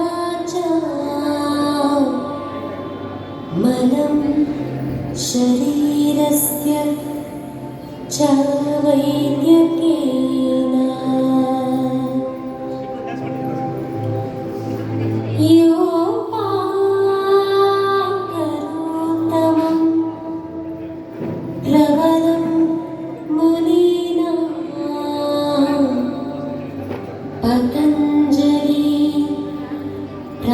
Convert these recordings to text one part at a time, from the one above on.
वाचा मनं शरीरस्य चावैर्यकेना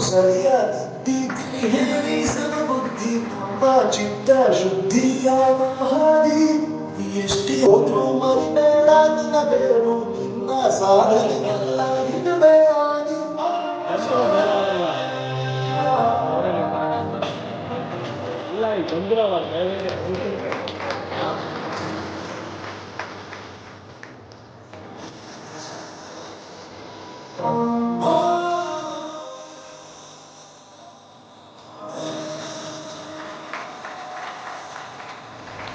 ಸರಿಯಾದ ದಿಕ್ಕಿ ಹೇಳಿ ಬುದ್ಧಿ ನಮ್ಮ ಚಿತ್ತ ಶುದ್ಧಿಯಾದ ಹಾದಿ ಎಷ್ಟೇ ಹೋದ್ರು ಮರಿಬೇಡ ನಿನ್ನ ಬೇರು ನಿನ್ನ ಸಾಧನೆಲ್ಲ ನಿನ್ನ ಇಲ್ಲ ಈ